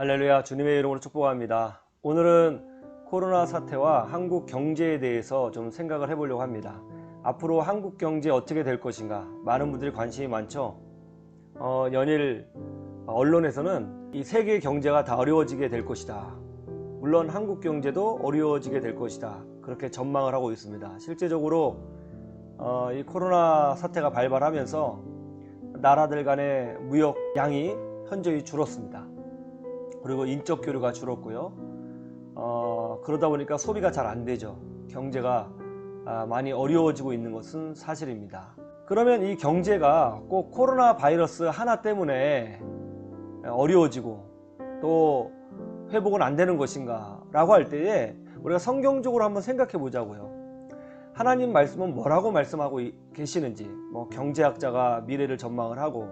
할렐루야 주님의 이름으로 축복합니다. 오늘은 코로나 사태와 한국 경제에 대해서 좀 생각을 해보려고 합니다. 앞으로 한국 경제 어떻게 될 것인가 많은 분들이 관심이 많죠. 어, 연일 언론에서는 이 세계 경제가 다 어려워지게 될 것이다. 물론 한국 경제도 어려워지게 될 것이다. 그렇게 전망을 하고 있습니다. 실제적으로 어, 이 코로나 사태가 발발하면서 나라들 간의 무역 양이 현저히 줄었습니다. 그리고 인적 교류가 줄었고요. 어, 그러다 보니까 소비가 잘 안 되죠. 경제가 아, 많이 어려워지고 있는 것은 사실입니다. 그러면 이 경제가 꼭 코로나 바이러스 하나 때문에 어려워지고 또 회복은 안 되는 것인가 라고 할 때에 우리가 성경적으로 한번 생각해 보자고요. 하나님 말씀은 뭐라고 말씀하고 이- 계시는지 뭐 경제학자가 미래를 전망을 하고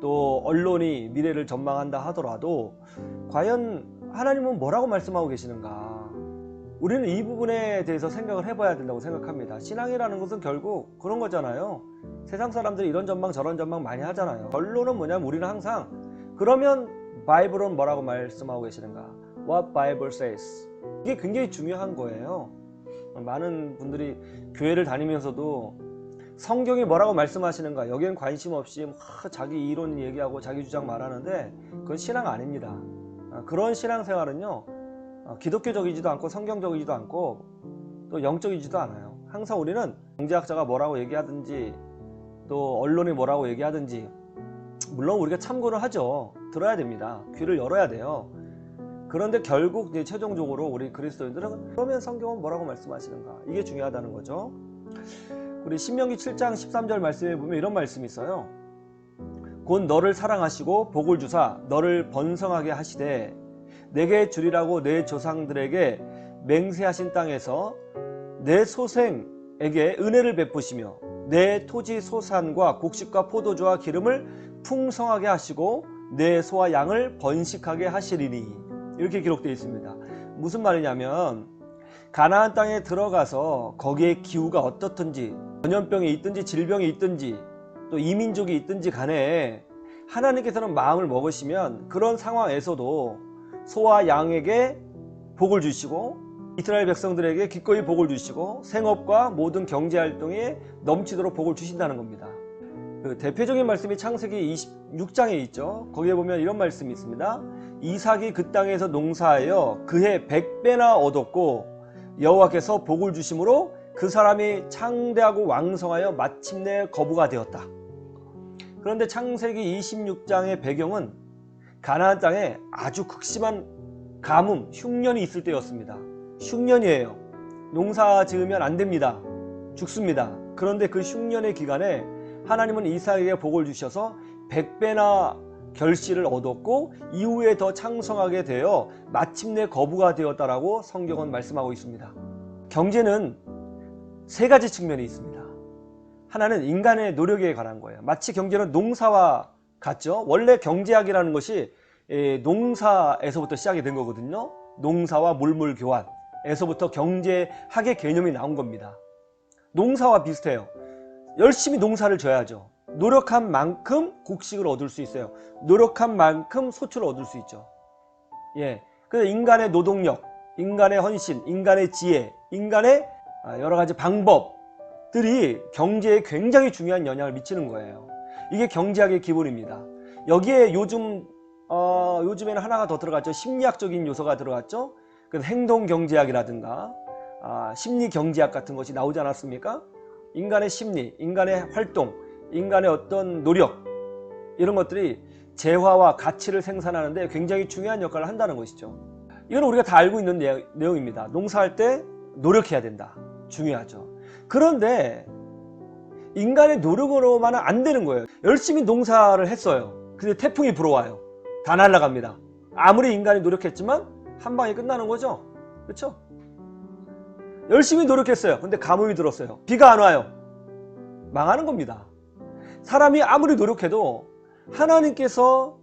또 언론이 미래를 전망한다 하더라도 과연 하나님은 뭐라고 말씀하고 계시는가? 우리는 이 부분에 대해서 생각을 해봐야 된다고 생각합니다. 신앙이라는 것은 결국 그런 거잖아요. 세상 사람들이 이런 전망 저런 전망 많이 하잖아요. 결론은 뭐냐면 우리는 항상 그러면 바이블은 뭐라고 말씀하고 계시는가? What Bible says. 이게 굉장히 중요한 거예요. 많은 분들이 교회를 다니면서도 성경이 뭐라고 말씀하시는가 여기엔 관심 없이 막 자기 이론 얘기하고 자기 주장 말하는데 그건 신앙 아닙니다. 아, 그런 신앙생활은요 어, 기독교적이지도 않고 성경적이지도 않고 또 영적이지도 않아요. 항상 우리는 경제학자가 뭐라고 얘기하든지 또 언론이 뭐라고 얘기하든지 물론 우리가 참고를 하죠. 들어야 됩니다. 귀를 열어야 돼요. 그런데 결국 이제 최종적으로 우리 그리스도인들은 그러면 성경은 뭐라고 말씀하시는가 이게 중요하다는 거죠. 우리 신명기 7장 13절 말씀에 보면 이런 말씀이 있어요. 곧 너를 사랑하시고 복을 주사 너를 번성하게 하시되 내게 주리라고 내 조상들에게 맹세하신 땅에서 내 소생에게 은혜를 베푸시며 내 토지 소산과 곡식과 포도주와 기름을 풍성하게 하시고 내 소와 양을 번식하게 하시리니 이렇게 기록되어 있습니다. 무슨 말이냐면 가나안 땅에 들어가서 거기에 기후가 어떻든지 전염병이 있든지 질병이 있든지 또 이민족이 있든지 간에 하나님께서는 마음을 먹으시면 그런 상황에서도 소와 양에게 복을 주시고 이스라엘 백성들에게 기꺼이 복을 주시고 생업과 모든 경제 활동에 넘치도록 복을 주신다는 겁니다. 그 대표적인 말씀이 창세기 26장에 있죠. 거기에 보면 이런 말씀이 있습니다. 이삭이 그 땅에서 농사하여 그해 백배나 얻었고 여호와께서 복을 주심으로 그 사람이 창대하고 왕성하여 마침내 거부가 되었다. 그런데 창세기 26장의 배경은 가나안 땅에 아주 극심한 가뭄, 흉년이 있을 때였습니다. 흉년이에요. 농사 지으면 안 됩니다. 죽습니다. 그런데 그 흉년의 기간에 하나님은 이삭에게 복을 주셔서 100배나 결실을 얻었고 이후에 더 창성하게 되어 마침내 거부가 되었다라고 성경은 말씀하고 있습니다. 경제는 세 가지 측면이 있습니다. 하나는 인간의 노력에 관한 거예요. 마치 경제는 농사와 같죠. 원래 경제학이라는 것이 에, 농사에서부터 시작이 된 거거든요. 농사와 물물 교환에서부터 경제학의 개념이 나온 겁니다. 농사와 비슷해요. 열심히 농사를 져야죠. 노력한 만큼 곡식을 얻을 수 있어요. 노력한 만큼 소출을 얻을 수 있죠. 예. 그래서 인간의 노동력, 인간의 헌신, 인간의 지혜, 인간의 아, 여러 가지 방법들이 경제에 굉장히 중요한 영향을 미치는 거예요. 이게 경제학의 기본입니다. 여기에 요즘 어, 요즘에는 하나가 더 들어갔죠. 심리학적인 요소가 들어갔죠. 그 행동 경제학이라든가 아, 심리 경제학 같은 것이 나오지 않았습니까? 인간의 심리, 인간의 활동, 인간의 어떤 노력 이런 것들이 재화와 가치를 생산하는데 굉장히 중요한 역할을 한다는 것이죠. 이건 우리가 다 알고 있는 내- 내용입니다. 농사할 때 노력해야 된다. 중요하죠. 그런데 인간의 노력으로만은 안 되는 거예요. 열심히 농사를 했어요. 근데 태풍이 불어와요. 다 날아갑니다. 아무리 인간이 노력했지만 한 방에 끝나는 거죠. 그렇죠? 열심히 노력했어요. 근데 가뭄이 들었어요. 비가 안 와요. 망하는 겁니다. 사람이 아무리 노력해도 하나님께서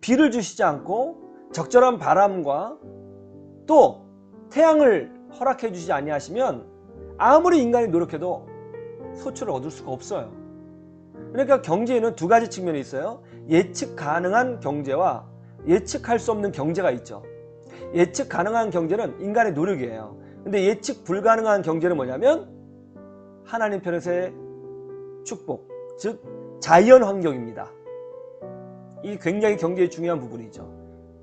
비를 주시지 않고 적절한 바람과 또 태양을 허락해 주지 아니하시면 아무리 인간이 노력해도 소출을 얻을 수가 없어요. 그러니까 경제에는 두 가지 측면이 있어요. 예측 가능한 경제와 예측할 수 없는 경제가 있죠. 예측 가능한 경제는 인간의 노력이에요. 근데 예측 불가능한 경제는 뭐냐면 하나님 편에서의 축복, 즉 자연 환경입니다. 이 굉장히 경제에 중요한 부분이죠.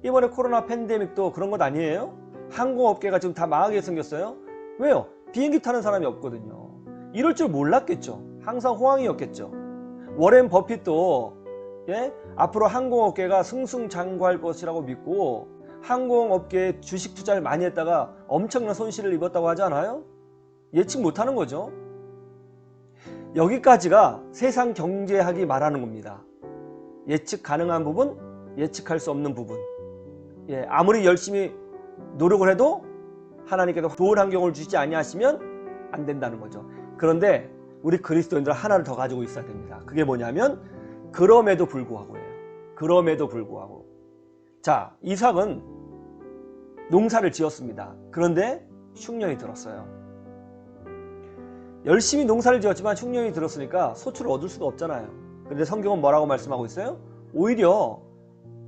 이번에 코로나 팬데믹도 그런 것 아니에요? 항공업계가 지금 다 망하게 생겼어요? 왜요? 비행기 타는 사람이 없거든요. 이럴 줄 몰랐겠죠. 항상 호황이었겠죠. 워렌 버핏도 예? 앞으로 항공업계가 승승장구할 것이라고 믿고 항공업계에 주식 투자를 많이 했다가 엄청난 손실을 입었다고 하지 않아요? 예측 못하는 거죠. 여기까지가 세상 경제학이 말하는 겁니다. 예측 가능한 부분, 예측할 수 없는 부분. 예, 아무리 열심히 노력을 해도 하나님께서 좋은 환경을 주시지 아니하시면 안 된다는 거죠. 그런데 우리 그리스도인들 하나를 더 가지고 있어야 됩니다. 그게 뭐냐면 그럼에도 불구하고예요. 그럼에도 불구하고. 자, 이삭은 농사를 지었습니다. 그런데 흉년이 들었어요. 열심히 농사를 지었지만 흉년이 들었으니까 소출을 얻을 수가 없잖아요. 근데 성경은 뭐라고 말씀하고 있어요? 오히려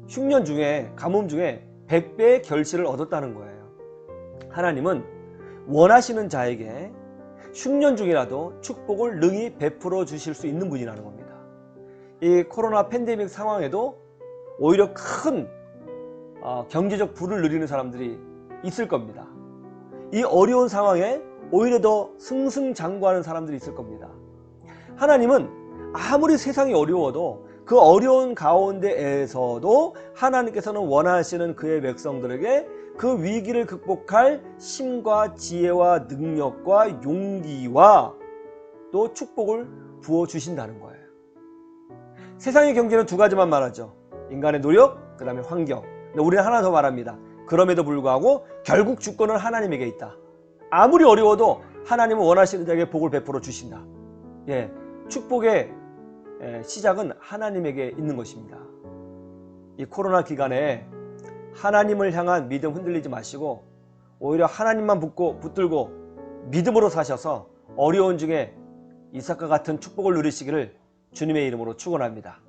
흉년 중에 가뭄 중에 100배의 결실을 얻었다는 거예요. 하나님은 원하시는 자에게 흉년 중이라도 축복을 능히 베풀어 주실 수 있는 분이라는 겁니다. 이 코로나 팬데믹 상황에도 오히려 큰 어, 경제적 부를 누리는 사람들이 있을 겁니다. 이 어려운 상황에 오히려 더 승승장구하는 사람들이 있을 겁니다. 하나님은 아무리 세상이 어려워도 그 어려운 가운데에서도 하나님께서는 원하시는 그의 백성들에게 그 위기를 극복할 힘과 지혜와 능력과 용기와 또 축복을 부어 주신다는 거예요. 세상의 경제는 두 가지만 말하죠. 인간의 노력, 그 다음에 환경. 근데 우리는 하나 더 말합니다. 그럼에도 불구하고 결국 주권은 하나님에게 있다. 아무리 어려워도 하나님은 원하시는 자에게 복을 베풀어 주신다. 예, 축복의 예, 시작은 하나님에게 있는 것입니다. 이 코로나 기간에 하나님을 향한 믿음 흔들리지 마시고 오히려 하나님만 붙고 붙들고 믿음으로 사셔서 어려운 중에 이삭과 같은 축복을 누리시기를 주님의 이름으로 축원합니다.